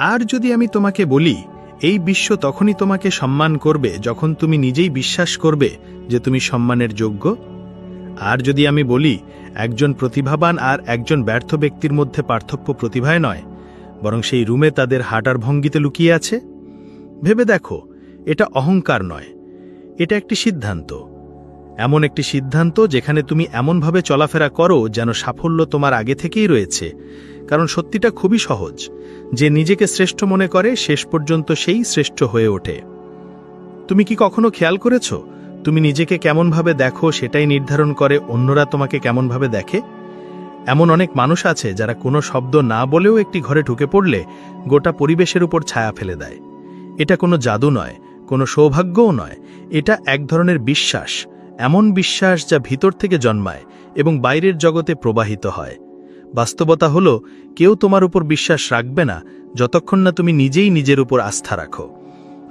আর যদি আমি তোমাকে বলি, এই বিশ্ব তখনই তোমাকে সম্মান করবে যখন তুমি নিজেই বিশ্বাস করবে যে তুমি সম্মানের যোগ্য? আর যদি আমি বলি, একজন প্রতিভাবান আর একজন ব্যর্থ ব্যক্তির মধ্যে পার্থক্য প্রতিভায় নয়, বরং সেই রুমে তাদের হাঁটার ভঙ্গিতে লুকিয়ে আছে? ভেবে দেখো, এটা অহংকার নয়, এটা একটি সিদ্ধান্ত। এমন একটি সিদ্ধান্ত যেখানে তুমি এমনভাবে চলাফেরা করো যেন সাফল্য তোমার আগে থেকেই রয়েছে কারণ সত্যিটা খুবই সহজ। যে নিজেকে শ্রেষ্ঠ মনে করে, শেষ পর্যন্ত সেই শ্রেষ্ঠ হয়ে ওঠে। তুমি কি কখনো খেয়াল করেছ? তুমি নিজেকে কেমনভাবে দেখো সেটাই নির্ধারণ করে অন্যরা তোমাকে কেমনভাবে দেখে? এমন অনেক মানুষ আছে যারা কোনো শব্দ না বলেও একটি ঘরে ঢুকে পড়লে গোটা পরিবেশের উপর ছায়া ফেলে দেয়। এটা কোনো জাদু নয়, কোনো সৌভাগ্যও নয়। এটা এক ধরনের বিশ্বাস, এমন বিশ্বাস যা ভিতর থেকে জন্মায় এবং বাইরের জগতে প্রবাহিত হয়। বাস্তবতা হলো, কেউ তোমার উপর বিশ্বাস রাখবে না যতক্ষণ না তুমি নিজেই নিজের উপর আস্থা রাখো।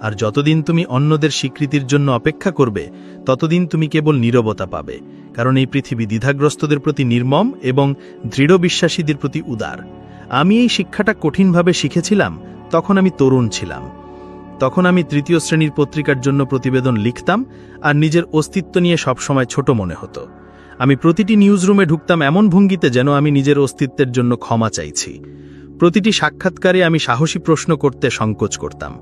আর যতদিন তুমি অন্যদের স্বীকৃতির জন্য অপেক্ষা করবে, ততদিন তুমি কেবল নীরবতা পাবে, কারণ এই পৃথিবী দ্বিধাগ্রস্তদের প্রতি নির্মম এবং দৃঢ় বিশ্বাসীদের প্রতি উদার। আমি এই শিক্ষাটা কঠিনভাবে শিখেছিলাম, তখন আমি তরুণ ছিলাম। তখন আমি তৃতীয় শ্রেণির পত্রিকার জন্য প্রতিবেদন লিখতাম, আর নিজের অস্তিত্ব নিয়ে সবসময় ছোট মনে হতো। আমি প্রতিটি নিউজরুমে ঢুকতাম এমন ভঙ্গিতে যেন আমি নিজের অস্তিত্বের জন্য ক্ষমা চাইছি। প্রতিটি সাক্ষাৎকারে আমি সাহসী প্রশ্ন করতে সংকোচ করতাম।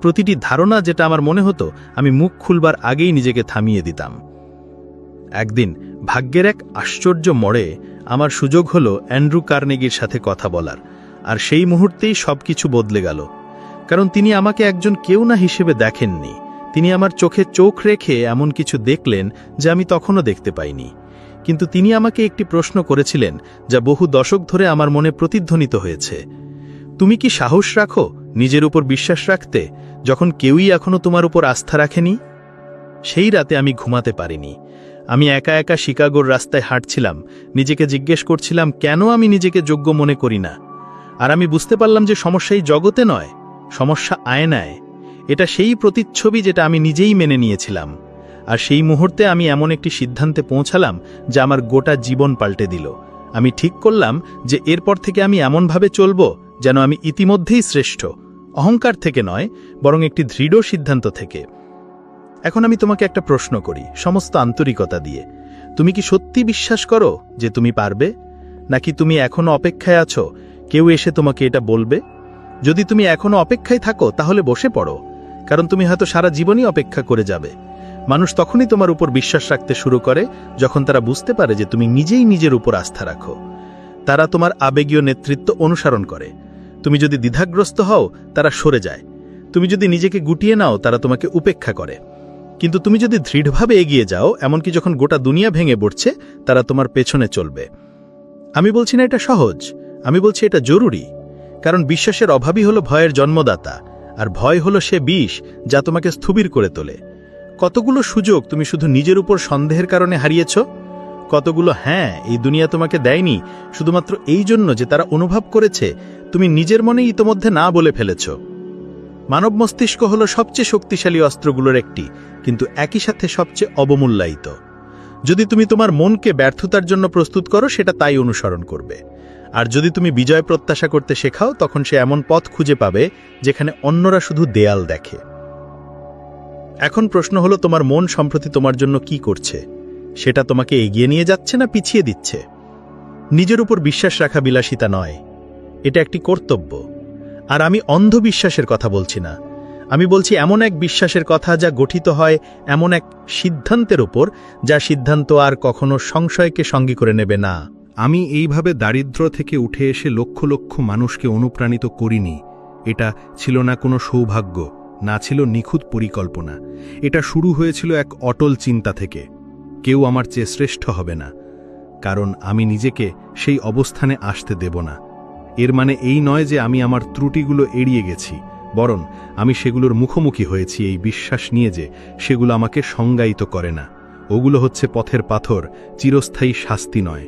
প্রতিটি ধারণা যেটা আমার মনে হতো, আমি মুখ খুলবার আগেই নিজেকে থামিয়ে দিতাম। একদিন, ভাগ্যের এক আশ্চর্য মড়ে আমার সুযোগ হলো অ্যান্ড্রু কার্নেগির সাথে কথা বলার, আর সেই মুহূর্তেই সবকিছু বদলে গেল। কারণ তিনি আমাকে একজন কেউ না হিসেবে দেখেননি। তিনি আমার চোখে চোখ রেখে এমন কিছু দেখলেন যা আমি তখনও দেখতে পাইনি। কিন্তু তিনি আমাকে একটি প্রশ্ন করেছিলেন, যা বহু দশক ধরে আমার মনে প্রতিধ্বনিত হয়েছে। তুমি কি সাহস রাখো নিজের উপর বিশ্বাস রাখতে, যখন কেউই এখনও তোমার উপর আস্থা রাখেনি? সেই রাতে আমি ঘুমাতে পারিনি। আমি একা একা শিকাগোর রাস্তায় হাঁটছিলাম, নিজেকে জিজ্ঞেস করছিলাম, কেন আমি নিজেকে যোগ্য মনে করি না? আর আমি বুঝতে পারলাম যে সমস্যা এই জগতে নয়, সমস্যা আয়নায়। এটা সেই প্রতিচ্ছবি যেটা আমি নিজেই মেনে নিয়েছিলাম। আর সেই মুহূর্তে আমি এমন একটি সিদ্ধান্তে পৌঁছালাম যা আমার গোটা জীবন পাল্টে দিল। আমি ঠিক করলাম যে এরপর থেকে আমি এমনভাবে চলব যেন আমি ইতিমধ্যেই শ্রেষ্ঠ। অহংকার থেকে নয়, বরং একটি দৃঢ় সিদ্ধান্ত থেকে। এখন আমি তোমাকে একটা প্রশ্ন করি, সমস্ত আন্তরিকতা দিয়ে। তুমি কি সত্যি বিশ্বাস করো যে তুমি পারবে? নাকি তুমি এখনও অপেক্ষায় আছো, কেউ এসে তোমাকে এটা বলবে? যদি তুমি এখনও অপেক্ষায় থাকো, তাহলে বসে পড়ো, কারণ তুমি হয়তো সারা জীবনই অপেক্ষা করে যাবে। মানুষ তখনই তোমার উপর বিশ্বাস রাখতে শুরু করে যখন তারা বুঝতে পারে যে তুমি নিজেই নিজের উপর আস্থা রাখো। তারা তোমার আবেগীয় নেতৃত্ব অনুসরণ করে। তুমি যদি দ্বিধাগ্রস্ত হও, তারা সরে যায়। তুমি যদি নিজেকে গুটিয়ে নাও, তারা তোমাকে উপেক্ষা করে। কিন্তু তুমি যদি দৃঢ়ভাবে এগিয়ে যাও, এমনকি যখন গোটা দুনিয়া ভেঙে পড়ছে, তারা তোমার পেছনে চলবে। আমি বলছি না এটা সহজ। আমি বলছি এটা জরুরি। কারণ বিশ্বাসের অভাবই হলো ভয়ের জন্মদাতা, আর ভয় হলো সে বিষ যা তোমাকে স্থবির করে তোলে। কতগুলো সুযোগ তুমি শুধু নিজের উপর সন্দেহের কারণে হারিয়েছ? কতগুলো হ্যাঁ এই দুনিয়া তোমাকে দেয়নি, শুধুমাত্র এই জন্য যে তারা অনুভব করেছে, তুমি নিজের মনে ইতোমধ্যে না বলে ফেলেছ। মানব মস্তিষ্ক হল সবচেয়ে শক্তিশালী অস্ত্রগুলোর একটি, কিন্তু একই সাথে সবচেয়ে অবমূল্যায়িত। যদি তুমি তোমার মনকে ব্যর্থতার জন্য প্রস্তুত করো, সেটা তাই অনুসরণ করবে। আর যদি তুমি বিজয় প্রত্যাশা করতে শেখাও, তখন সে এমন পথ খুঁজে পাবে, যেখানে অন্যরা শুধু দেয়াল দেখে। এখন প্রশ্ন হলো, তোমার মন সম্প্রতি তোমার জন্য কি করছে? সেটা তোমাকে এগিয়ে নিয়ে যাচ্ছে না পিছিয়ে দিচ্ছে? নিজের উপর বিশ্বাস রাখা বিলাসিতা নয়। এটা একটি কর্তব্য। আর আমি অন্ধবিশ্বাসের কথা বলছি না। আমি বলছি, এমন এক বিশ্বাসের কথা যা গঠিত হয় এমন এক সিদ্ধান্তের ওপর যা সিদ্ধান্ত আর কখনো সংশয়কে সঙ্গী করে নেবে না। আমি এইভাবে দারিদ্র থেকে উঠে এসে লক্ষ লক্ষ মানুষকে অনুপ্রাণিত করিনি। এটা ছিল না কোনো সৌভাগ্য। না ছিল নিখুঁত পরিকল্পনা। এটা শুরু হয়েছিল এক অটল চিন্তা থেকে। কেউ আমার চেয়ে শ্রেষ্ঠ হবে না, কারণ আমি নিজেকে সেই অবস্থানে আসতে দেব না। এর মানে এই নয় যে আমি আমার ত্রুটিগুলো এড়িয়ে গেছি, বরং আমি সেগুলোর মুখোমুখি হয়েছি এই বিশ্বাস নিয়ে যে সেগুলো আমাকে সংজ্ঞায়িত করে না। ওগুলো হচ্ছে পথের পাথর, চিরস্থায়ী শাস্তি নয়।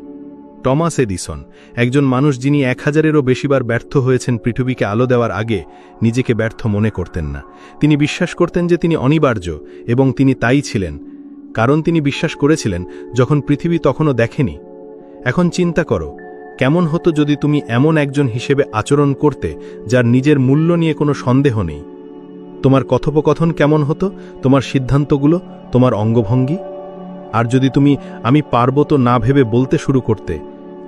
টমাস এডিসন, একজন মানুষ যিনি এক হাজারেরও বেশিবার ব্যর্থ হয়েছেন পৃথিবীকে আলো দেওয়ার আগে, নিজেকে ব্যর্থ মনে করতেন না। তিনি বিশ্বাস করতেন যে তিনি অনিবার্য এবং তিনি তাই ছিলেন, কারণ তিনি বিশ্বাস করেছিলেন যখন পৃথিবী তখনও দেখেনি। এখন চিন্তা করো, কেমন হতো যদি তুমি এমন একজন হিসেবে আচরণ করতে, যার নিজের মূল্য নিয়ে কোনো সন্দেহ নেই? তোমার কথোপকথন কেমন হতো? তোমার সিদ্ধান্তগুলো? তোমার অঙ্গভঙ্গি? আর যদি তুমি আমি পারব তো না ভেবে বলতে শুরু করতে,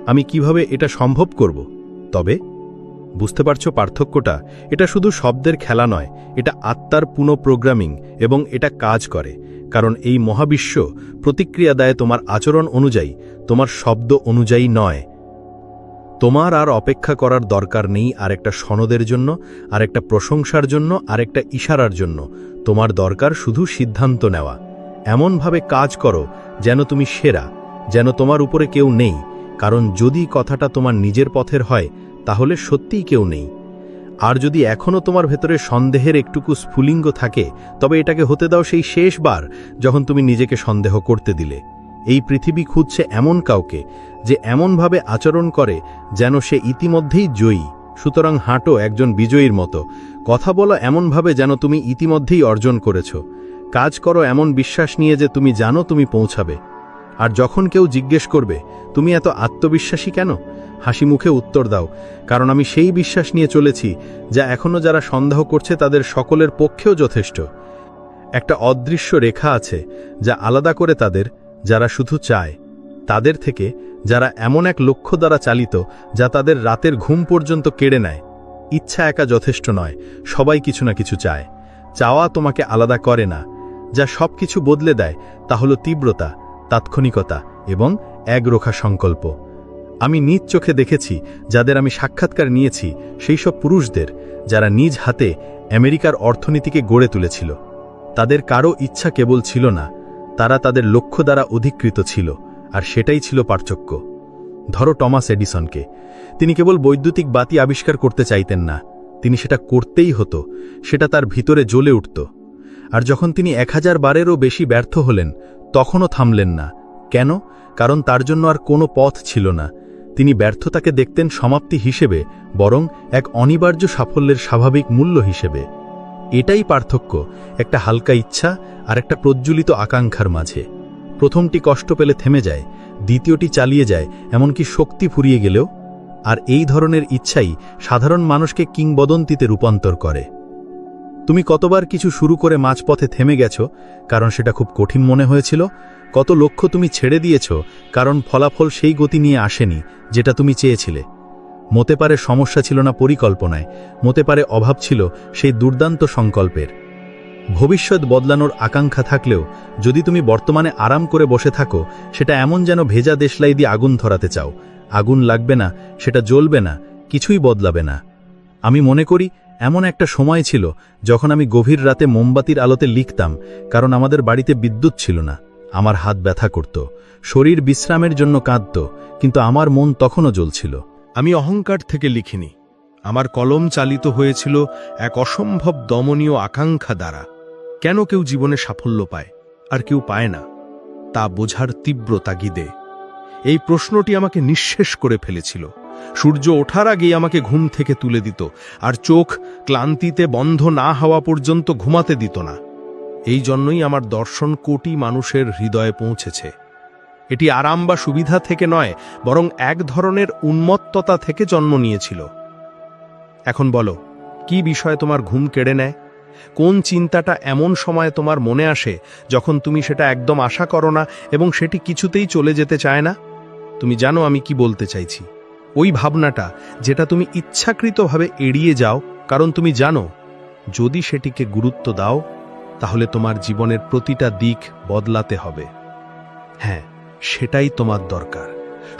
আমি কীভাবে এটা সম্ভব করব? তবে, বুঝতে পারছ পার্থক্যটা? এটা শুধু শব্দের খেলা নয়, এটা আত্মার পুনঃপ্রোগ্রামিং এবং এটা কাজ করে, কারণ এই মহাবিশ্ব প্রতিক্রিয়া দেয় তোমার আচরণ অনুযায়ী, তোমার শব্দ অনুযায়ী নয়। তোমার আর অপেক্ষা করার দরকার নেই আর একটা সনদের জন্য আর একটা প্রশংসার জন্য আর একটা ইশারার জন্য, তোমার দরকার শুধু সিদ্ধান্ত নেওয়া। এমনভাবে কাজ করো যেন তুমি সেরা, যেন তোমার উপরে কেউ নেই, কারণ যদি কথাটা তোমার নিজের পথের হয়, তাহলে সত্যিই কেউ নেই। আর যদি এখনও তোমার ভেতরে সন্দেহের একটুকু স্ফুলিঙ্গ থাকে, তবে এটাকে হতে দাও সেই শেষবার যখন তুমি নিজেকে সন্দেহ করতে দিলে। এই পৃথিবী খুঁজছে এমন কাউকে যে এমনভাবে আচরণ করে যেন সে ইতিমধ্যেই জয়ী, সুতরাং হাঁটো একজন বিজয়ীর মতো। কথা বলো এমনভাবে যেন তুমি ইতিমধ্যেই অর্জন করেছ। কাজ করো এমন বিশ্বাস নিয়ে যে তুমি জানো তুমি পৌঁছাবে। আর যখন কেউ জিজ্ঞেস করবে, তুমি এত আত্মবিশ্বাসী কেন? হাসি মুখে উত্তর দাও, কারণ আমি সেই বিশ্বাস নিয়ে চলেছি, যা এখনও যারা সন্দেহ করছে তাদের সকলের পক্ষেও যথেষ্ট। একটা অদৃশ্য রেখা আছে, যা আলাদা করে তাদের, যারা শুধু চায়। তাদের থেকে, যারা এমন এক লক্ষ্য দ্বারা চালিত, যা তাদের রাতের ঘুম পর্যন্ত কেড়ে নেয়। ইচ্ছা একা যথেষ্ট নয়, সবাই কিছু না কিছু চায়। চাওয়া তোমাকে আলাদা করে না। যা সব কিছু বদলে দেয় তা হল তীব্রতা, তাৎক্ষণিকতা এবং একরোখা সংকল্প। আমি নিজ চোখে দেখেছি, যাদের আমি সাক্ষাৎকার নিয়েছি সেই সব পুরুষদের যারা নিজ হাতে আমেরিকার অর্থনীতিকে গড়ে তুলেছিল। তাদের কারও ইচ্ছা কেবল ছিল না, তারা তাদের লক্ষ্য দ্বারা অধিকৃত ছিল, আর সেটাই ছিল পার্থক্য। ধরো টমাস এডিসনকে, তিনি কেবল বৈদ্যুতিক বাতি আবিষ্কার করতে চাইতেন না, তিনি সেটা করতেই হতো, সেটা তার ভিতরে জ্বলে উঠত। আর যখন তিনি এক হাজার বারেরও বেশি ব্যর্থ হলেন, তখনও থামলেন না। কেন? কারণ তার জন্য আর কোনো পথ ছিল না। তিনি ব্যর্থতাকে দেখতেন সমাপ্তি হিসেবে, বরং এক অনিবার্য সাফল্যের স্বাভাবিক মূল্য হিসেবে। এটাই পার্থক্য, একটা হালকা ইচ্ছা আর একটা প্রজ্জ্বলিত আকাঙ্ক্ষার মাঝে। প্রথমটি কষ্ট পেলে থেমে যায়, দ্বিতীয়টি চালিয়ে যায়, এমনকি শক্তি ফুরিয়ে গেলেও। আর এই ধরনের ইচ্ছাই সাধারণ মানুষকে কিংবদন্তিতে রূপান্তর করে। তুমি কতবার কিছু শুরু করে মাঝপথে থেমে গেছ, কারণ সেটা খুব কঠিন মনে হয়েছিল? কত লক্ষ্য তুমি ছেড়ে দিয়েছ, কারণ ফলাফল সেই গতি নিয়ে আসেনি, যেটা তুমি চেয়েছিলে? মতে পারে সমস্যা ছিল না পরিকল্পনায়, মতে পারে অভাব ছিল সেই দুর্দান্ত সংকল্পের। ভবিষ্যৎ বদলানোর আকাঙ্ক্ষা থাকলেও, যদি তুমি বর্তমানে আরাম করে বসে থাকো, সেটা এমন যেন ভেজা দেশলাই দিয়ে আগুন ধরাতে চাও। আগুন লাগবে না, সেটা জ্বলবে না, কিছুই বদলাবে না। আমি মনে করি এমন একটা সময় ছিল যখন আমি গভীর রাতে মোমবাতির আলোতে লিখতাম, কারণ আমাদের বাড়িতে বিদ্যুৎ ছিল না। আমার হাত ব্যথা করত, শরীর বিশ্রামের জন্য কাঁদত, কিন্তু আমার মন তখনও জ্বলছিল। আমি অহংকার থেকে লিখিনি। আমার কলম চালিত হয়েছিল এক অসম্ভব দমনীয় আকাঙ্ক্ষা দ্বারা। কেন কেউ জীবনে সাফল্য পায়, আর কেউ পায় না, তা বোঝার তীব্র তাগিদে এই প্রশ্নটি আমাকে নিঃশেষ করে ফেলেছিল। সূর্য ওঠার আগেই আমাকে ঘুম থেকে তুলে দিত, আর চোখ ক্লান্তিতে বন্ধ না হওয়া পর্যন্ত ঘুমাতে দিত না। এই জন্যই আমার দর্শন কোটি মানুষের হৃদয়ে পৌঁছেছে। এটি আরাম বা সুবিধা থেকে নয়, বরং এক ধরনের উন্মত্ততা থেকে জন্ম নিয়েছিল। এখন বলো, কি বিষয় তোমার ঘুম কেড়ে নেয়? কোন চিন্তাটা এমন সময় তোমার মনে আসে যখন তুমি সেটা একদম আশা করো না এবং সেটি কিছুতেই চলে যেতে চায় না? তুমি জানো আমি কি বলতে চাইছি। ওই ভাবনাটা যেটা তুমি ইচ্ছাকৃতভাবে এড়িয়ে যাও, কারণ তুমি জানো, যদি সেটিকে গুরুত্ব দাও, তাহলে তোমার জীবনের প্রতিটা দিক বদলাতে হবে। হ্যাঁ সেটাই তোমার দরকার।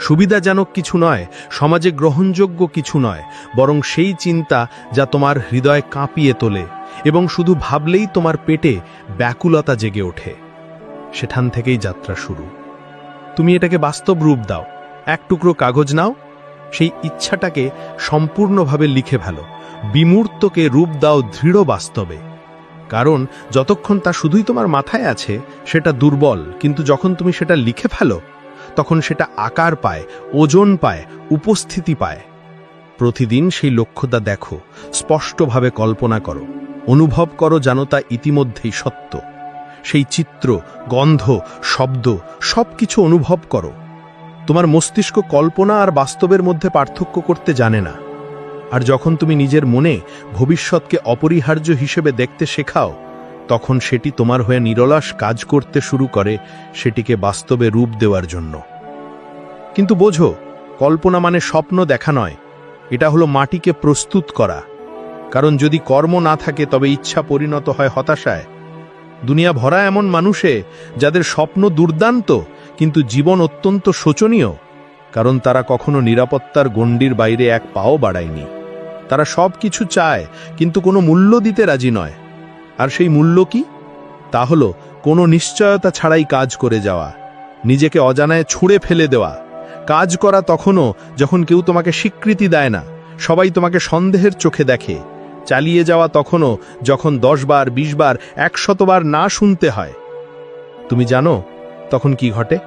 সুবিধাজনক কিছু নয়, সমাজে গ্রহণযোগ্য কিছু নয়, বরং সেই চিন্তা যা তোমার হৃদয় কাঁপিয়ে তোলে এবং শুধু ভাবলেই তোমার পেটে ব্যাকুলতা জেগে ওঠে। সেখান থেকেই যাত্রা শুরু। তুমি এটাকে বাস্তব রূপ দাও। এক টুকরো কাগজ নাও সেই ইচ্ছাটাকে সম্পূর্ণভাবে লিখে ফেলো। বিমূর্তকে রূপ দাও দৃঢ় বাস্তবে। কারণ যতক্ষণ তা শুধুই তোমার মাথায় আছে, সেটা দুর্বল, কিন্তু যখন তুমি সেটা লিখে ফেলো, তখন সেটা আকার পায়, ওজন পায়, উপস্থিতি পায়। প্রতিদিন সেই লক্ষ্যটা দেখো, স্পষ্টভাবে কল্পনা করো, অনুভব করো যেন তা ইতিমধ্যেই সত্য। সেই চিত্র, গন্ধ, শব্দ সব কিছু অনুভব করো। তোমার মস্তিষ্ক কল্পনা আর বাস্তবের মধ্যে পার্থক্য করতে জানে না। আর যখন তুমি নিজের মনে ভবিষ্যৎকে অপরিহার্য হিসেবে দেখতে শেখাও, তখন সেটি তোমার হয়ে নিরলাস কাজ করতে শুরু করে, সেটিকে বাস্তবে রূপ দেওয়ার জন্য। কিন্তু বোঝো, কল্পনা মানে স্বপ্ন দেখা নয়, এটা হলো মাটিকে প্রস্তুত করা। কারণ যদি কর্ম না থাকে, তবে ইচ্ছা পরিণত হয় হতাশায়। দুনিয়া ভরা এমন মানুষে, যাদের স্বপ্ন দুর্দান্ত কিন্তু জীবন অত্যন্ত শোচনীয়, কারণ তারা কখনো নিরাপত্তার গণ্ডির বাইরে এক পাও বাড়ায়নি। তারা সব কিছু চায়, কিন্তু কোনো মূল্য দিতে রাজি নয়। আর সেই মূল্য কি? তা হলো, কোনো নিশ্চয়তা ছাড়াই কাজ করে যাওয়া, নিজেকে অজানায় ছুঁড়ে ফেলে দেওয়া। কাজ করা তখনও যখন কেউ তোমাকে স্বীকৃতি দেয় না, সবাই তোমাকে সন্দেহের চোখে দেখে। চালিয়ে যাওয়া তখনও যখন দশ বার, বিশ বার, একশতবার না শুনতে হয়। তুমি জানো তখন কি ঘটে?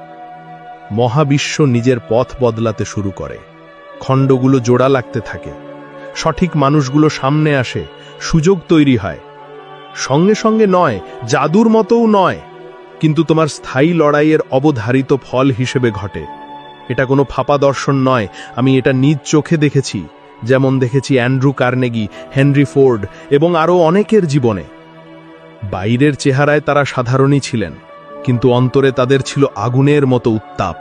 মহাবিশ্ব নিজের পথ বদলাতে শুরু করে। খণ্ডগুলো জোড়া লাগতে থাকে। সঠিক মানুষগুলো সামনে আসে। সুযোগ তৈরি হয়। সঙ্গে সঙ্গে নয়, জাদুর মতোও নয়। কিন্তু তোমার স্থায়ী লড়াইয়ের অবধারিত ফল হিসেবে ঘটে। এটা কোনো ফাপা দর্শন নয়। আমি এটা নিজ চোখে দেখেছি। যেমন দেখেছি অ্যান্ড্রু কার্নেগি, হেনরি ফোর্ড এবং আরও অনেকের জীবনে। বাইরের চেহারায় তারা সাধারণই ছিলেন। কিন্তু অন্তরে তাদের ছিল আগুনের মতো উত্তাপ।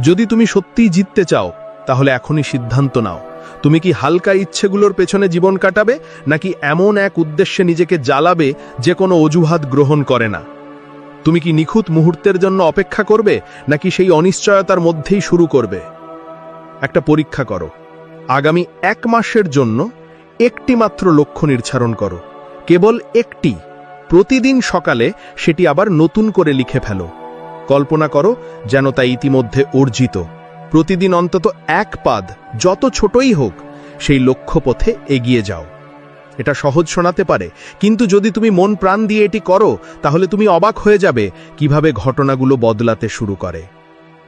যদি তুমি সত্যিই জিততে চাও, তাহলে এখনই সিদ্ধান্ত নাও। তুমি কি হালকা ইচ্ছেগুলোর পেছনে জীবন কাটাবে, নাকি এমন এক উদ্দেশ্যে নিজেকে জ্বালাবে যে কোনো অজুহাত গ্রহণ করে না? তুমি কি নিখুঁত মুহূর্তের জন্য অপেক্ষা করবে, নাকি সেই অনিশ্চয়তার মধ্যেই শুরু করবে? একটা পরীক্ষা করো। আগামী এক মাসের জন্য একটি মাত্র লক্ষ্য নির্ধারণ করো। কেবল একটি। প্রতিদিন সকালে সেটি আবার নতুন করে লিখে ফেলো। কল্পনা করো যেন তা ইতিমধ্যে অর্জিত। প্রতিদিন অন্তত এক পাদ, যত ছোটই হোক, সেই লক্ষ্যপথে এগিয়ে যাও। এটা সহজ শোনাতে পারে, কিন্তু যদি তুমি মন প্রাণ দিয়ে এটি করো, তাহলে তুমি অবাক হয়ে যাবে কীভাবে ঘটনাগুলো বদলাতে শুরু করে।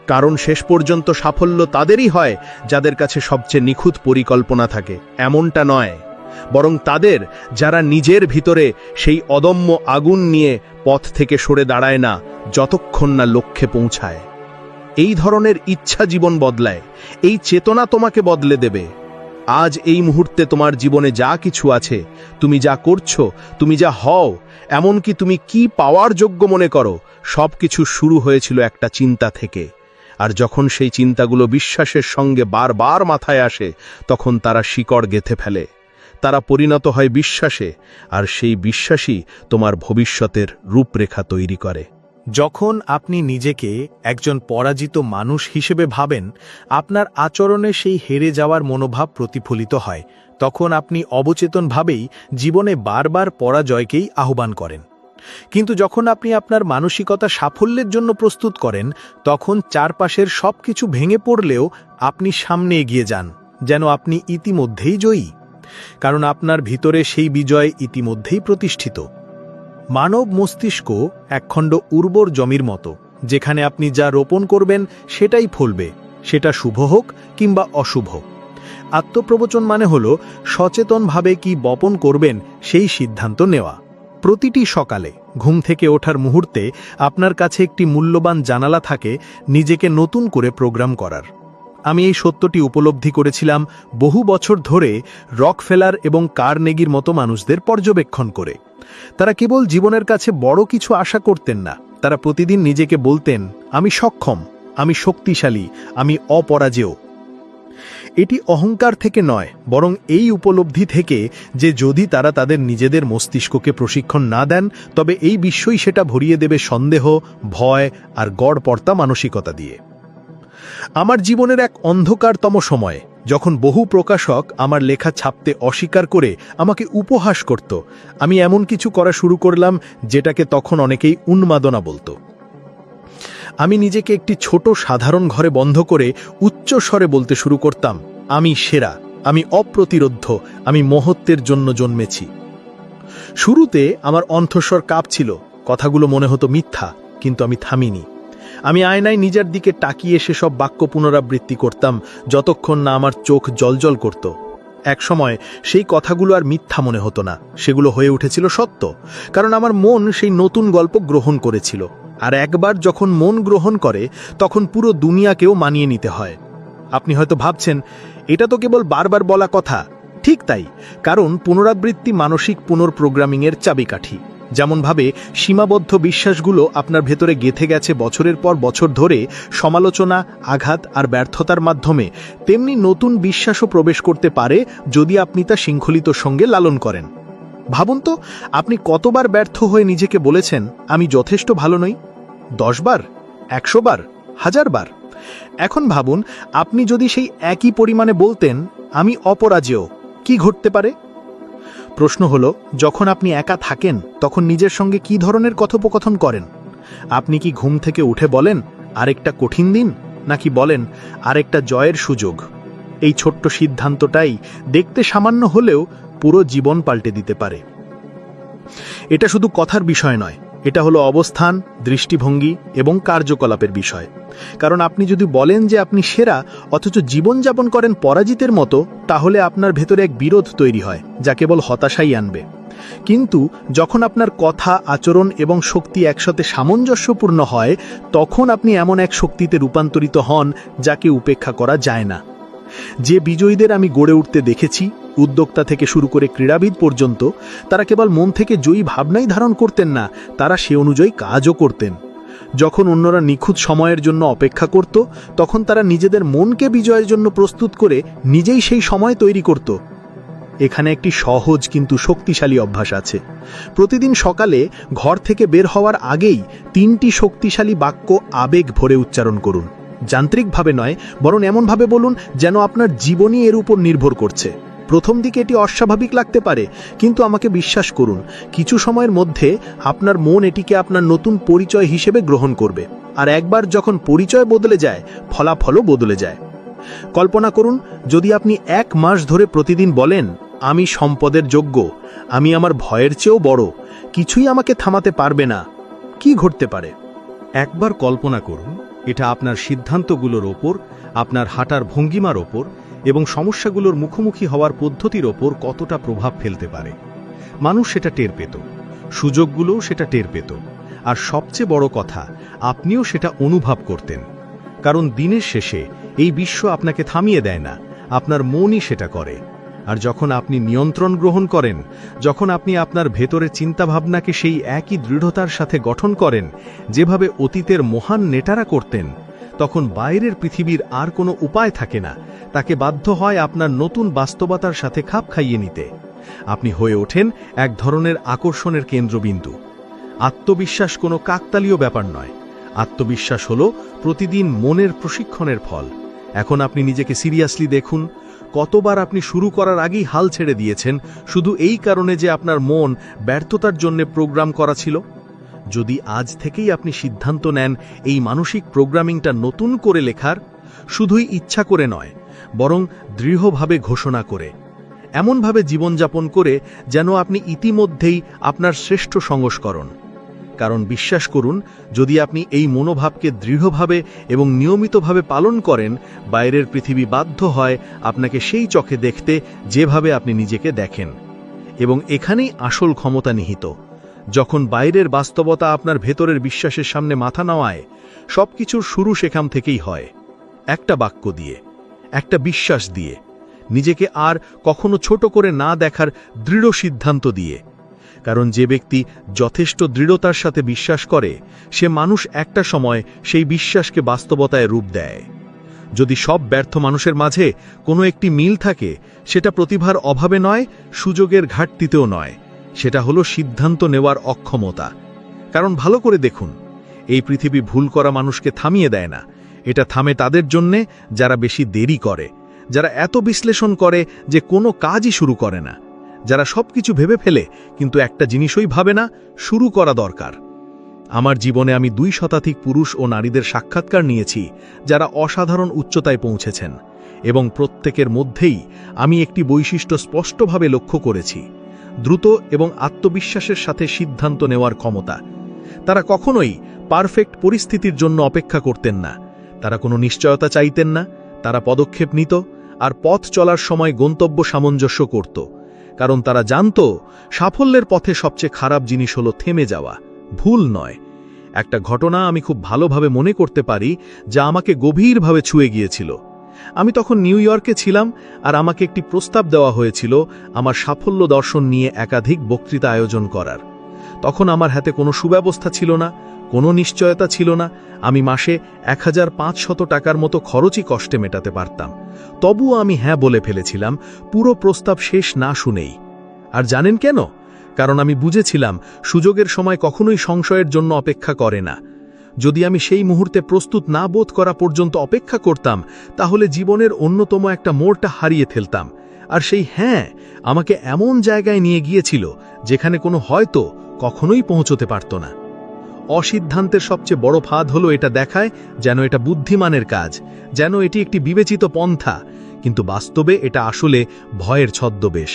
কারণ শেষ পর্যন্ত সাফল্য তাদেরই হয় যাদের কাছে সবচেয়ে নিখুঁত পরিকল্পনা থাকে, এমনটা নয়। বরং তাদের, যারা নিজের ভিতরে সেই অদম্য আগুন নিয়ে পথ থেকে সরে দাঁড়ায় না, যতক্ষণ না লক্ষ্যে পৌঁছায়। এই ধরনের ইচ্ছা জীবন বদলায়, এই চেতনা তোমাকে বদলে দেবে। আজ এই মুহূর্তে তোমার জীবনে যা কিছু আছে, তুমি যা করছ, তুমি যা হও, এমনকি তুমি কি পাওয়ার যোগ্য মনে করো সব কিছু শুরু হয়েছিল একটা চিন্তা থেকে। আর যখন সেই চিন্তাগুলো বিশ্বাসের সঙ্গে বারবার মাথায় আসে, তখন তারা শিকড় গেথে ফেলে। তারা পরিণত হয় বিশ্বাসে, আর সেই বিশ্বাসই তোমার ভবিষ্যতের রূপরেখা তৈরি করে। যখন আপনি নিজেকে একজন পরাজিত মানুষ হিসেবে ভাবেন, আপনার আচরণে সেই হেরে যাওয়ার মনোভাব প্রতিফলিত হয়। তখন আপনি অবচেতনভাবেই জীবনে বারবার পরাজয়কেই আহ্বান করেন। কিন্তু যখন আপনি আপনার মানসিকতা সাফল্যের জন্য প্রস্তুত করেন, তখন চারপাশের সব কিছু ভেঙে পড়লেও আপনি সামনে এগিয়ে যান, যেন আপনি ইতিমধ্যেই জয়ী। কারণ আপনার ভিতরে সেই বিজয় ইতিমধ্যেই প্রতিষ্ঠিত। মানব মস্তিষ্ক একখণ্ড উর্বর জমির মতো, যেখানে আপনি যা রোপণ করবেন সেটাই ফলবে, সেটা শুভ হোক কিংবা অশুভ। আত্মপ্রবচন মানে হল সচেতনভাবে কি বপন করবেন সেই সিদ্ধান্ত নেওয়া। প্রতিটি সকালে, ঘুম থেকে ওঠার মুহূর্তে আপনার কাছে একটি মূল্যবান জানালা থাকে, নিজেকে নতুন করে প্রোগ্রাম করার। আমি এই সত্যটি উপলব্ধি করেছিলাম বহু বছর ধরে রকফেলার এবং কারনেগির মতো মানুষদের পর্যবেক্ষণ করে। তারা কেবল জীবনের কাছে বড় কিছু আশা করতেন না। তারা প্রতিদিন নিজেকে বলতেন, আমি সক্ষম, আমি শক্তিশালী, আমি অপরাজেয়। এটি অহংকার থেকে নয়, বরং এই উপলব্ধি থেকে যে যদি তারা তাদের নিজেদের মস্তিষ্ককে প্রশিক্ষণ না দেন, তবে এই বিশ্বই সেটা ভরিয়ে দেবে সন্দেহ, ভয় আর গড়পর্তা মানসিকতা দিয়ে। আমার জীবনের এক অন্ধকারতম সময়ে, যখন বহু প্রকাশক আমার লেখা ছাপতে অস্বীকার করে আমাকে উপহাস করত। আমি এমন কিছু করা শুরু করলাম যেটাকে তখন অনেকেই উন্মাদনা বলতো। আমি নিজেকে একটি ছোট সাধারণ ঘরে বন্ধ করে উচ্চ স্বরে বলতে শুরু করতাম, আমি সেরা, আমি অপ্রতিরোধ্য, আমি মহত্বের জন্য জন্মেছি। শুরুতে আমার অন্থস্বর কাঁপছিল, কথাগুলো মনে হতো মিথ্যা, কিন্তু আমি থামিনি। আমি আয়নায় নিজের দিকে তাকিয়ে সেসব বাক্য পুনরাবৃত্তি করতাম, যতক্ষণ না আমার চোখ জলজল করত। এক সময় সেই কথাগুলো আর মিথ্যা মনে হতো না, সেগুলো হয়ে উঠেছিল সত্য, কারণ আমার মন সেই নতুন গল্প গ্রহণ করেছিল। আর একবার যখন মন গ্রহণ করে, তখন পুরো দুনিয়াকেও মানিয়ে নিতে হয়। আপনি হয়তো ভাবছেন, এটা তো কেবল বারবার বলা কথা। ঠিক তাই, কারণ পুনরাবৃত্তি মানসিক পুনর্প্রোগ্রামিংয়ের চাবিকাঠি। যেমনভাবে সীমাবদ্ধ বিশ্বাসগুলো আপনার ভেতরে গেথে গেছে বছরের পর বছর ধরে, সমালোচনা, আঘাত আর ব্যর্থতার মাধ্যমে, তেমনি নতুন বিশ্বাসও প্রবেশ করতে পারে যদি আপনি তা শৃঙ্খলিত সঙ্গে লালন করেন। ভাবুন তো, আপনি কতবার ব্যর্থ হয়ে নিজেকে বলেছেন, আমি যথেষ্ট ভালো নই দশবার? একশো বার হাজার বার এখন ভাবুন, আপনি যদি সেই একই পরিমাণে বলতেন, আমি অপরাজেয় কি ঘটতে পারে? প্রশ্ন হলো, যখন আপনি একা থাকেন, তখন নিজের সঙ্গে কি ধরনের কথোপকথন করেন? আপনি কি ঘুম থেকে উঠে বলেন, আরেকটা কঠিন দিন? নাকি বলেন, আরেকটা জয়ের সুযোগ? এই ছোট্ট সিদ্ধান্তটাই দেখতে সামান্য হলেও পুরো জীবন পাল্টে দিতে পারে। এটা শুধু কথার বিষয় নয় এটা হলো অবস্থান, দৃষ্টিভঙ্গি এবং কার্যকলাপের বিষয়। কারণ আপনি যদি বলেন যে আপনি সেরা, অথচ জীবনযাপন করেন পরাজিতের মতো, তাহলে আপনার ভেতরে এক বিরোধ তৈরি হয়, যা কেবল হতাশাই আনবে। কিন্তু যখন আপনার কথা, আচরণ এবং শক্তি একসাথে সামঞ্জস্যপূর্ণ হয়, তখন আপনি এমন এক শক্তিতে রূপান্তরিত হন, যাকে উপেক্ষা করা যায় না। যে বিজয়ীদের আমি গড়ে উঠতে দেখেছি উদ্যোক্তা থেকে শুরু করে ক্রীড়াবিদ পর্যন্ত তারা কেবল মন থেকে জয়ী ভাবনাই ধারণ করতেন না, তারা সে অনুযায়ী কাজও করতেন। যখন অন্যরা নিখুঁত সময়ের জন্য অপেক্ষা করত, তখন তারা নিজেদের মনকে বিজয়ের জন্য প্রস্তুত করে নিজেই সেই সময় তৈরি করত। এখানে একটি সহজ কিন্তু শক্তিশালী অভ্যাস আছে। প্রতিদিন সকালে ঘর থেকে বের হওয়ার আগেই তিনটি শক্তিশালী বাক্য আবেগ ভরে উচ্চারণ করুন। যান্ত্রিকভাবে নয়, বরং এমনভাবে বলুন যেন আপনার জীবনই এর উপর নির্ভর করছে। প্রথম দিকে এটি অস্বাভাবিক লাগতে পারে, কিন্তু আমাকে বিশ্বাস করুন, কিছু সময়ের মধ্যে আপনার মন এটিকে আপনার নতুন পরিচয় হিসেবে গ্রহণ করবে। আর একবার যখন পরিচয় বদলে যায়, ফলাফলও বদলে যায়। কল্পনা করুন, যদি আপনি এক মাস ধরে প্রতিদিন বলেন, আমি সম্পদের যোগ্য, আমি আমার ভয়ের চেয়েও বড়, কিছুই আমাকে থামাতে পারবে না। কি ঘটতে পারে? একবার কল্পনা করুন, এটা আপনার সিদ্ধান্তগুলোর ওপর, আপনার হাঁটার ভঙ্গিমার ওপর এবং সমস্যাগুলোর মুখোমুখি হওয়ার পদ্ধতির ওপর কতটা প্রভাব ফেলতে পারে। মানুষ সেটা টের পেত। সুযোগগুলোও সেটা টের পেত। আর সবচেয়ে বড় কথা, আপনিও সেটা অনুভব করতেন। কারণ দিনের শেষে এই বিশ্ব আপনাকে থামিয়ে দেয় না, আপনার মনই সেটা করে। আর যখন আপনি নিয়ন্ত্রণ গ্রহণ করেন, যখন আপনি আপনার ভেতরের চিন্তাভাবনাকে সেই একই দৃঢ়তার সাথে গঠন করেন, যেভাবে অতীতের মহান নেটারা করতেন তখন বাইরের পৃথিবীর আর কোনো উপায় থাকে না। তাকে বাধ্য হয় আপনার নতুন বাস্তবতার সাথে খাপ খাইয়ে নিতে। আপনি হয়ে ওঠেন এক ধরনের আকর্ষণের কেন্দ্রবিন্দু। আত্মবিশ্বাস কোনো কাকতালীয় ব্যাপার নয়। আত্মবিশ্বাস হল প্রতিদিন মনের প্রশিক্ষণের ফল। এখন আপনি নিজেকে সিরিয়াসলি দেখুন। কতবার আপনি শুরু করার আগেই হাল ছেড়ে দিয়েছেন শুধু এই কারণে যে আপনার মন ব্যর্থতার জন্য প্রোগ্রাম করা ছিল? যদি আজ থেকেই আপনি সিদ্ধান্ত নেন এই মানসিক প্রোগ্রামিংটা নতুন করে লেখার, শুধুই ইচ্ছা করে নয়, বরং দৃঢ়ভাবে ঘোষণা করে। এমনভাবে জীবনযাপন করে যেন আপনি ইতিমধ্যেই আপনার শ্রেষ্ঠ সংস্করণ। কারণ বিশ্বাস করুন, যদি আপনি এই মনোভাবকে দৃঢ়ভাবে এবং নিয়মিতভাবে পালন করেন, বাইরের পৃথিবী বাধ্য হয় আপনাকে সেই চোখে দেখতে যেভাবে আপনি নিজেকে দেখেন। এবং এখানেই আসল ক্ষমতা নিহিত। যখন বাইরের বাস্তবতা আপনার ভেতরের বিশ্বাসের সামনে মাথা নেওয়ায়, সবকিছুর শুরু সেখান থেকেই হয়। একটা বাক্য দিয়ে, একটা বিশ্বাস দিয়ে, নিজেকে আর কখনো ছোট করে না দেখার দৃঢ় সিদ্ধান্ত দিয়ে। কারণ যে ব্যক্তি যথেষ্ট দৃঢ়তার সাথে বিশ্বাস করে, সে মানুষ একটা সময় সেই বিশ্বাসকে বাস্তবতায় রূপ দেয়। যদি সব ব্যর্থ মানুষের মাঝে কোনো একটি মিল থাকে, সেটা প্রতিভার অভাবে নয়, সুযোগের ঘাটতিতেও নয়। সেটা হলো সিদ্ধান্ত নেওয়ার অক্ষমতা। কারণ ভালো করে দেখুন, এই পৃথিবী ভুল করা মানুষকে থামিয়ে দেয় না। এটা থামে তাদের জন্যে যারা বেশি দেরি করে, যারা এত বিশ্লেষণ করে যে কোনো কাজই শুরু করে না। যারা সবকিছু ভেবে ফেলে, কিন্তু একটা জিনিসই ভাবে না, শুরু করা দরকার। আমার জীবনে আমি দুই শতাধিক পুরুষ ও নারীদের সাক্ষাৎকার নিয়েছি, যারা অসাধারণ উচ্চতায় পৌঁছেছেন, এবং প্রত্যেকের মধ্যেই আমি একটি বৈশিষ্ট্য স্পষ্টভাবে লক্ষ্য করেছি। দ্রুত এবং আত্মবিশ্বাসের সাথে সিদ্ধান্ত নেওয়ার ক্ষমতা। তারা কখনোই পারফেক্ট পরিস্থিতির জন্য অপেক্ষা করতেন না। তারা কোনো নিশ্চয়তা চাইতেন না। তারা পদক্ষেপ নিত আর পথ চলার সময় গন্তব্য সামঞ্জস্য করত। কারণ তারা জানত, সাফল্যের পথে সবচেয়ে খারাপ জিনিস হলো থেমে যাওয়া, ভুল নয়। একটা ঘটনা আমি খুব ভালোভাবে মনে করতে পারি, যা আমাকে গভীরভাবে ছুঁয়ে গিয়েছিল। আমি তখন নিউ ইয়র্কে ছিলাম আর আমাকে একটি প্রস্তাব দেওয়া হয়েছিল আমার সাফল্য দর্শন নিয়ে একাধিক বক্তৃতা আয়োজন করার। তখন আমার হাতে কোনো সুব্যবস্থা ছিল না, কোনো নিশ্চয়তা ছিল না, আমি মাসে এক টাকার মতো খরচই কষ্টে মেটাতে পারতাম। তবুও আমি হ্যাঁ বলে ফেলেছিলাম, পুরো প্রস্তাব শেষ না শুনেই। আর জানেন কেন? কারণ আমি বুঝেছিলাম, সুযোগের সময় কখনোই সংশয়ের জন্য অপেক্ষা করে না। যদি আমি সেই মুহূর্তে প্রস্তুত না বোধ করা পর্যন্ত অপেক্ষা করতাম, তাহলে জীবনের অন্যতম একটা মোড়টা হারিয়ে ফেলতাম। আর সেই হ্যাঁ আমাকে এমন জায়গায় নিয়ে গিয়েছিল, যেখানে কোনো হয়তো কখনোই পৌঁছতে পারত না। অসিদ্ধান্তের সবচেয়ে বড় ফাঁদ হলো এটা দেখায় যেন এটা বুদ্ধিমানের কাজ, যেন এটি একটি বিবেচিত পন্থা। কিন্তু বাস্তবে এটা আসলে ভয়ের ছদ্মবেশ।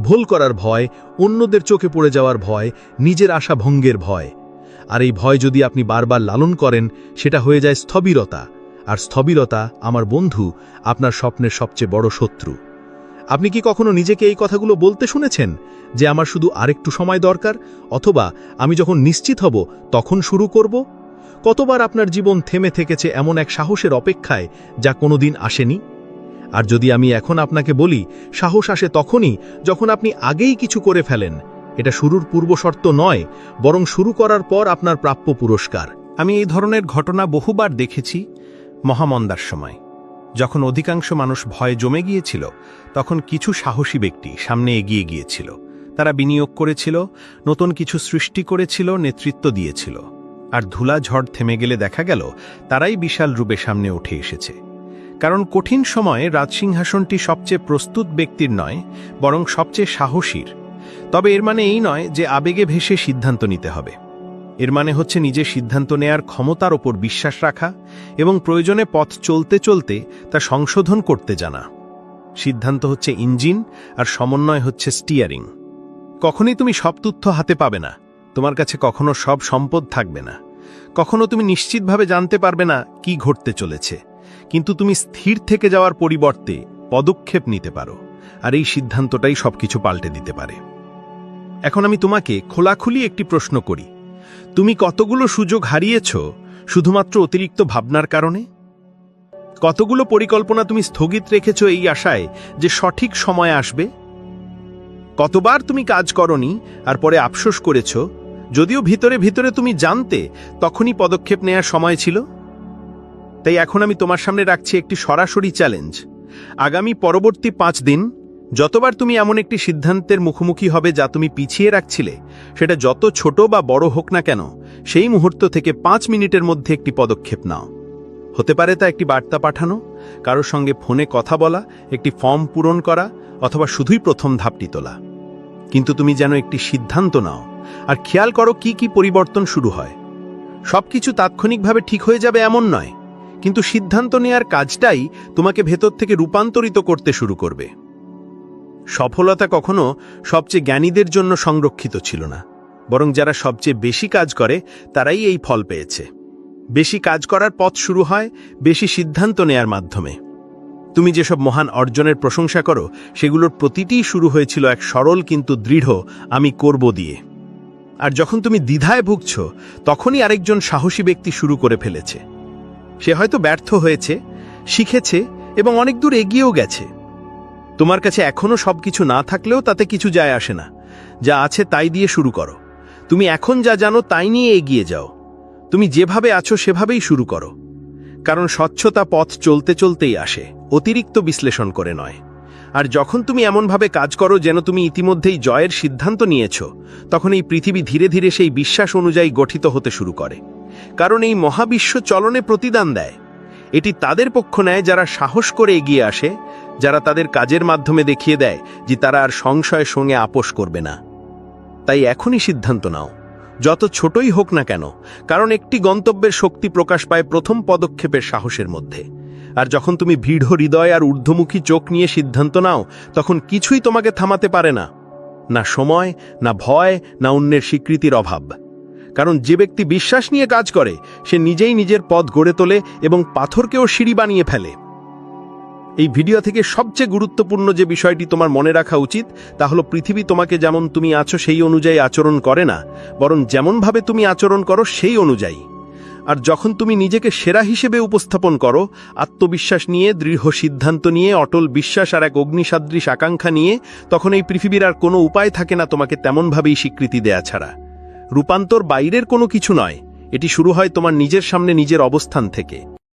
ভুল করার ভয়, অন্যদের চোখে পড়ে যাওয়ার ভয়, নিজের আশা ভঙ্গের ভয়। আর এই ভয় যদি আপনি বারবার লালন করেন, সেটা হয়ে যায় স্থবিরতা। আর স্থবিরতা, আমার বন্ধু, আপনার স্বপ্নের সবচেয়ে বড় শত্রু। আপনি কি কখনো নিজেকে এই কথাগুলো বলতে শুনেছেন? যে আমার শুধু আরেকটু সময় দরকার? অথবা আমি যখন নিশ্চিত হব, তখন শুরু করব? কতবার আপনার জীবন থেমে থেকেছে এমন এক সাহসের অপেক্ষায় যা কোনোদিন আসেনি? আর যদি আমি এখন আপনাকে বলি, সাহস আসে তখনই যখন আপনি আগেই কিছু করে ফেলেন। এটা শুরুর পূর্বশর্ত নয়, বরং শুরু করার পর আপনার প্রাপ্য পুরস্কার। আমি এই ধরনের ঘটনা বহুবার দেখেছি মহামন্দার সময়। যখন অধিকাংশ মানুষ ভয়ে জমে গিয়েছিল, তখন কিছু সাহসী ব্যক্তি সামনে এগিয়ে গিয়েছিল। তারা বিনিয়োগ করেছিল, নতুন কিছু সৃষ্টি করেছিল, নেতৃত্ব দিয়েছিল। আর ধুলা ঝড় থেমে গেলে দেখা গেল, তারাই বিশাল রূপে সামনে উঠে এসেছে। কারণ কঠিন সময়ে রাজসিংহাসনটি সবচেয়ে প্রস্তুত ব্যক্তির নয়, বরং সবচেয়ে সাহসীর। তবে এর মানে এই নয় যে আবেগে ভেসে সিদ্ধান্ত নিতে হবে। এর মানে হচ্ছে নিজের সিদ্ধান্ত নেয়ার ক্ষমতার ওপর বিশ্বাস রাখা এবং প্রয়োজনে পথ চলতে চলতে তা সংশোধন করতে জানা। সিদ্ধান্ত হচ্ছে ইঞ্জিন আর সমন্বয় হচ্ছে স্টিয়ারিং। কখনই তুমি সব তথ্য হাতে পাবে না। তোমার কাছে কখনো সব সম্পদ থাকবে না। কখনো তুমি নিশ্চিতভাবে জানতে পারবে না কি ঘটতে চলেছে। কিন্তু তুমি স্থির থেকে যাওয়ার পরিবর্তে পদক্ষেপ নিতে পারো। আর এই সিদ্ধান্তটাই সবকিছু পাল্টে দিতে পারে। এখন আমি তোমাকে খোলাখুলি একটি প্রশ্ন করি। তুমি কতগুলো সুযোগ হারিয়েছ শুধুমাত্র অতিরিক্ত ভাবনার কারণে? কতগুলো পরিকল্পনা তুমি স্থগিত রেখেছ এই আশায় যে সঠিক সময় আসবে? কতবার তুমি কাজ করনি আর পরে আফসোস করেছ, যদিও ভিতরে ভিতরে তুমি জানতে তখনই পদক্ষেপ নেয়ার সময় ছিল? তাই এখন আমি তোমার সামনে রাখছি একটি সরাসরি চ্যালেঞ্জ। আগামী পরবর্তী পাঁচ দিন যতবার তুমি এমন একটি সিদ্ধান্তের মুখোমুখি হবে যা তুমি পিছিয়ে রাখছিলে, সেটা যত ছোট বা বড় হোক না কেন, সেই মুহূর্ত থেকে পাঁচ মিনিটের মধ্যে একটি পদক্ষেপ নাও। হতে পারে তা একটি বার্তা পাঠানো, কারোর সঙ্গে ফোনে কথা বলা, একটি ফর্ম পূরণ করা, অথবা শুধুই প্রথম ধাপটি তোলা। কিন্তু তুমি যেন একটি সিদ্ধান্ত নাও, আর খেয়াল করো কি কি পরিবর্তন শুরু হয়। সবকিছু তাৎক্ষণিকভাবে ঠিক হয়ে যাবে এমন নয়, কিন্তু সিদ্ধান্ত নেয়ার কাজটাই তোমাকে ভেতর থেকে রূপান্তরিত করতে শুরু করবে। সফলতা কখনো সবচেয়ে জ্ঞানীদের জন্য সংরক্ষিত ছিল না, বরং যারা সবচেয়ে বেশি কাজ করে, তারাই এই ফল পেয়েছে। বেশি কাজ করার পথ শুরু হয় বেশি সিদ্ধান্ত নেয়ার মাধ্যমে। তুমি যেসব মহান অর্জনের প্রশংসা করো, সেগুলোর প্রতিটিই শুরু হয়েছিল এক সরল কিন্তু দৃঢ়, আমি করব দিয়ে। আর যখন তুমি দ্বিধায় ভুগছ, তখনই আরেকজন সাহসী ব্যক্তি শুরু করে ফেলেছে। সে হয়তো ব্যর্থ হয়েছে, শিখেছে এবং অনেক দূর এগিয়েও গেছে। তোমার কাছে এখনও সবকিছু না থাকলেও তাতে কিছু যায় আসে না। যা আছে তাই দিয়ে শুরু করো। তুমি এখন যা জানো তাই নিয়ে এগিয়ে যাও। তুমি যেভাবে আছো সেভাবেই শুরু করো। কারণ স্বচ্ছতা পথ চলতে চলতেই আসে, অতিরিক্ত বিশ্লেষণ করে নয়। আর যখন তুমি এমনভাবে কাজ করো যেন তুমি ইতিমধ্যেই জয়ের সিদ্ধান্ত নিয়েছ, তখন এই পৃথিবী ধীরে ধীরে সেই বিশ্বাস অনুযায়ী গঠিত হতে শুরু করে। কারণ এই মহাবিশ্ব চলনে প্রতিদান দেয়। এটি তাদের পক্ষ নেয় যারা সাহস করে এগিয়ে আসে যারা তাদের কাজের মাধ্যমে দেখিয়ে দেয় যে তারা আর সংশয়ের সঙ্গে আপোষ করবে না। তাই এখনই সিদ্ধান্ত নাও। যত ছোটই হোক না কেন, কারণ একটি গন্তব্যের শক্তি প্রকাশ পায় প্রথম পদক্ষেপের সাহসের মধ্যে। আর যখন তুমি ভিড়, হৃদয় আর ঊর্ধ্বমুখী চোখ নিয়ে সিদ্ধান্ত নাও, তখন কিছুই তোমাকে থামাতে পারে না। না সময়, না ভয়, না অন্যের স্বীকৃতির অভাব। কারণ যে ব্যক্তি বিশ্বাস নিয়ে কাজ করে, সে নিজেই নিজের পথ গড়ে তোলে এবং পাথরকেও সিঁড়ি বানিয়ে ফেলে। এই ভিডিও থেকে সবচেয়ে গুরুত্বপূর্ণ যে বিষয়টি তোমার মনে রাখা উচিত, তা হলো পৃথিবী তোমাকে যেমন তুমি আছো সেই অনুযায়ী আচরণ করে না, বরং যেমনভাবে তুমি আচরণ করো সেই অনুযায়ী। আর যখন তুমি নিজেকে সেরা হিসেবে উপস্থাপন করো, আত্মবিশ্বাস নিয়ে, দৃঢ় সিদ্ধান্ত নিয়ে, অটল বিশ্বাস আর এক অগ্নিসাদৃশ আকাঙ্ক্ষা নিয়ে, তখন এই পৃথিবীর আর কোনো উপায় থাকে না তোমাকে তেমনভাবেই স্বীকৃতি দেয়া ছাড়া। রূপান্তর বাইরের কোনো কিছু নয়, এটি শুরু হয় তোমার নিজের সামনে নিজের অবস্থান থেকে।